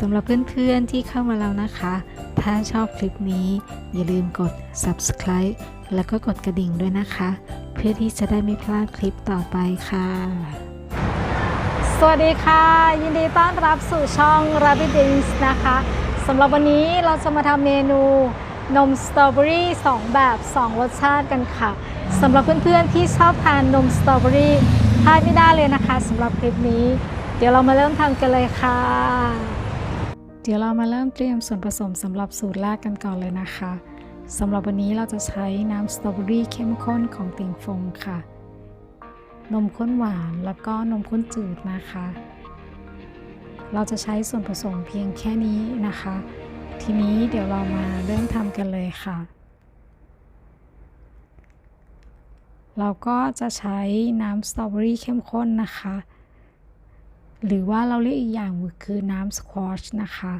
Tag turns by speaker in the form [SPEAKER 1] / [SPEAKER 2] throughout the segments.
[SPEAKER 1] สำหรับเพื่อนๆที่เข้ามาแล้วนะคะ ถ้าชอบคลิปนี้ อย่าลืมกด subscribe แล้วก็กดกระดิ่งด้วยนะคะ เพื่อที่จะได้ไม่พลาดคลิปต่อไปค่ะ
[SPEAKER 2] สวัสดีค่ะ ยินดีต้อนรับสู่ช่อง Rabbit Dings นะคะสำหรับวันนี้เราจะมาทำเมนูนมสตรอเบอรี่2แบบ 2 รสชาติกันค่ะสำหรับเพื่อนๆที่ชอบทานนมสตรอเบอรี่พลาดไม่ได้เลยนะคะสำหรับคลิปนี้ เดี๋ยวเรามาเริ่มทำกันเลยค่ะ
[SPEAKER 1] เดี๋ยวเรามาเริ่มเตรียมส่วนผสมสำหรับสูตรแรกกันก่อนเลยนะคะสำหรับวันนี้เราจะใช้น้ำสตรอเบอรี่เข้มข้นของติ่งฟงค่ะ นมข้นหวานแล้วก็นมข้นจืดนะคะ เราจะใช้ส่วนผสมเพียงแค่นี้นะคะ ทีนี้เดี๋ยวเรามาเริ่มทำกันเลยค่ะ เราก็จะใช้น้ำสตรอเบอรี่เข้มข้นนะคะ หรือว่าเราเรียกอีกอย่างคือน้ำสควอชนะคะ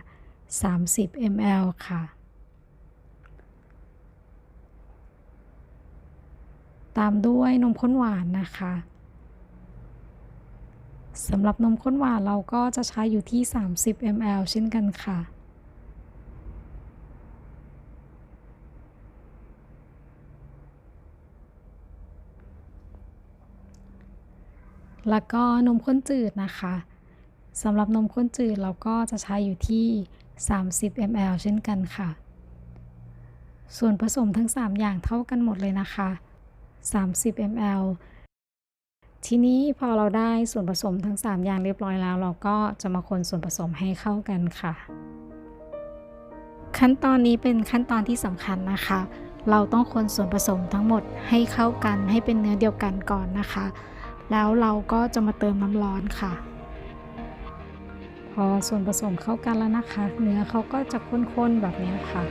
[SPEAKER 1] 30 ml ค่ะ ตามด้วยนมข้นหวานนะคะสำหรับนมข้นหวานเราก็จะใช้อยู่ที่ 30 ml เช่นกันค่ะ แล้วก็นมข้นจืดนะคะสำหรับนมข้นจืดเราก็จะใช้อยู่ที่ 30 ml เช่นกันค่ะ ส่วนผสมทั้ง 3 อย่างเท่ากันหมดเลยนะคะ 30 ml ทีนี้พอเราได้ส่วนผสมทั้ง 3 อย่างเรียบร้อยแล้ว เราก็จะมาคนส่วนผสมให้เข้ากันค่ะ ขั้นตอนนี้เป็นขั้นตอนที่สำคัญนะคะ เราต้องคนส่วนผสมทั้งหมดให้เข้ากันให้เป็นเนื้อเดียวกันก่อนนะคะ แล้วเราก็จะมาเติมน้ำร้อนค่ะ พอส่วนผสมเข้ากันแล้วนะคะ เนื้อเขาก็จะข้นๆแบบนี้ค่ะ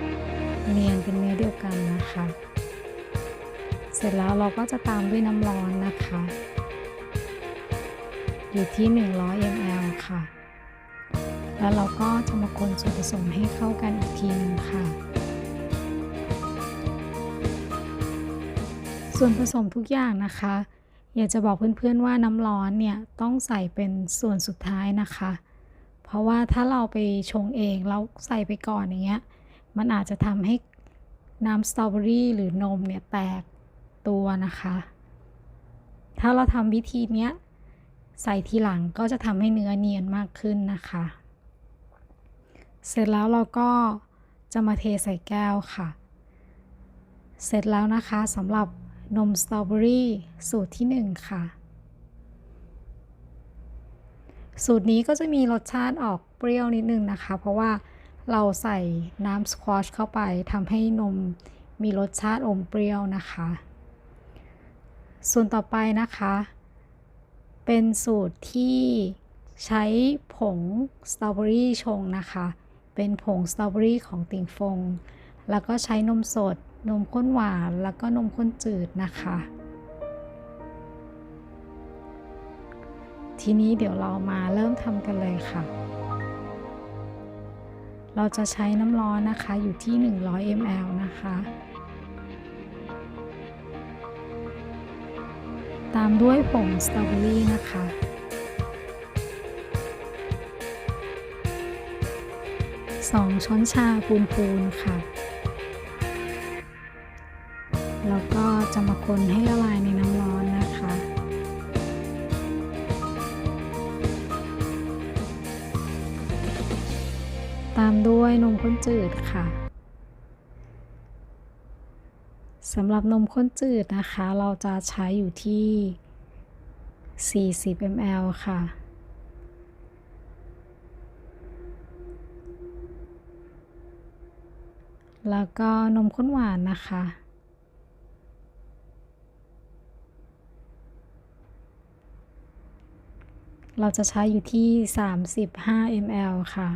[SPEAKER 1] เนียนเป็นเนื้อเดียวกันนะคะ เสร็จแล้วเราก็จะตามด้วยน้ำร้อนนะคะ อยู่ที่ 100 ml ค่ะแล้วเราก็จะมาคนส่วนผสมให้เข้ากันอีกทีนึงค่ะ ส่วนผสมทุกอย่างนะคะ อยากจะบอกเพื่อนๆว่าน้ำร้อนเนี่ยต้องใส่เป็นส่วนสุดท้ายนะคะ เพราะว่าถ้าเราไปชงเองแล้วใส่ไปก่อนอย่างเงี้ย มันอาจจะทำให้น้ำสตรอเบอรี่หรือนมเนี่ยแตกตัวนะคะ ถ้าเราทำวิธีเนี้ยใส่ทีหลังก็จะทำให้เนื้อเนียนมากขึ้นนะคะ เสร็จแล้วเราก็จะมาเทใส่แก้วค่ะ เสร็จแล้วนะคะสำหรับ นมสตรอเบอรี่สูตรที่ 1 ค่ะ สูตรนี้ก็จะมีรสชาติออกเปรี้ยวนิดนึงนะคะ เพราะว่าเราใส่น้ำสควอชเข้าไปทำให้นมมีรสชาติอมเปรี้ยวนะคะ ส่วนต่อไปนะคะ เป็นสูตรที่ใช้ผงสตรอเบอรี่ชงนะคะ เป็นผงสตรอเบอรี่ของติ่งฟง แล้วก็ใช้นมสด นมข้นหวานแล้วก็นมข้นจืดนะคะ ทีนี้เดี๋ยวเรามาเริ่มทำกันเลยค่ะ เราจะใช้น้ำร้อนนะคะอยู่ที่ 100 ml นะคะตามด้วยผงสตรอเบอรี่นะคะสองช้อนชาปูนๆค่ะ คนให้ละลายในน้ำร้อนนะคะ ตามด้วยนมข้นจืดค่ะสำหรับนมข้นจืดนะคะ เราจะใช้อยู่ที่ 40 ml ค่ะ แล้วก็นมข้นหวานนะคะ เราจะใช้อยู่ที่ 35 ml ค่ะ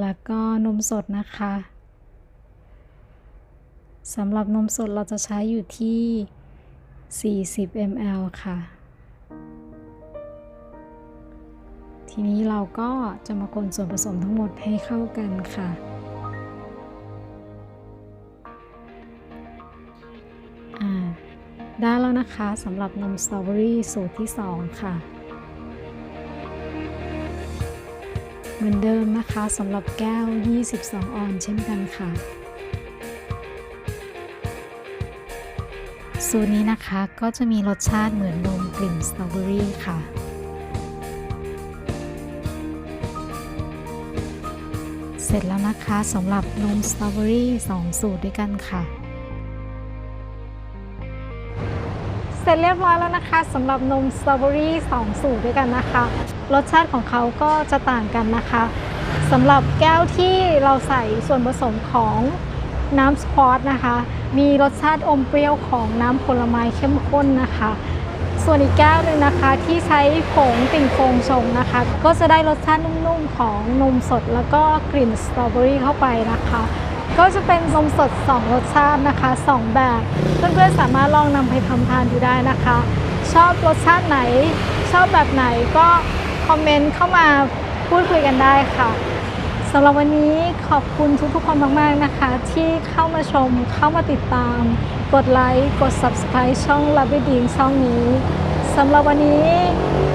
[SPEAKER 1] แล้วก็นมสดนะคะ สำหรับนมสดเราจะใช้อยู่ที่ 40 ml ค่ะ ทีนี้เราก็จะมาคนส่วนผสมทั้งหมดให้เข้ากันค่ะ ได้แล้วนะคะสำหรับนมสตรอเบอรี่สูตรที่ 2 ค่ะเหมือนเดิมนะคะสำหรับแก้ว 22 ออนเช่นกันค่ะ สูตรนี้นะคะก็จะมีรสชาติเหมือนนมกลิ่นสตรอเบอรี่ค่ะเสร็จแล้วนะคะสำหรับนมสตรอเบอรี่2สูตรด้วยกันค่ะ
[SPEAKER 2] เสร็จเรียบร้อยแล้วนะคะสำหรับนมสตรอเบอรี่2สูตรด้วยกันนะคะ รสชาติของเขาก็จะต่างกันนะคะสำหรับแก้วที่เราใส่ส่วนผสมของ น้ำสควอตนะคะ มีรสชาติอมเปรี้ยวของน้ำผลไม้เข้มข้นนะคะ ส่วนอีกแก้วหนึ่งนะคะที่ใช้ผงติ่งโฟงชงนะคะ ก็จะได้รสชาตินุ่มๆของนมสดแล้วก็กลิ่นสตรอเบอรี่เข้าไปนะคะ ก็จะเป็นนมสด 2 รสชาตินะคะ 2 แบบ เพื่อนๆสามารถลองนำไปทำทานดูได้นะคะ ชอบรสชาติไหน ชอบแบบไหนก็คอมเมนต์เข้ามาพูดคุยกันได้ค่ะ สำหรับวันนี้ขอบคุณทุกๆคนมากๆนะคะ ที่เข้ามาชมเข้ามาติดตาม กดไลค์กด subscribe ช่อง l a b b y d i n g ช่องนี้สำหรับวันนี้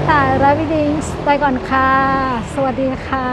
[SPEAKER 2] แต่ l a b b y d i n g ไปก่อนค่ะ สวัสดีค่ะ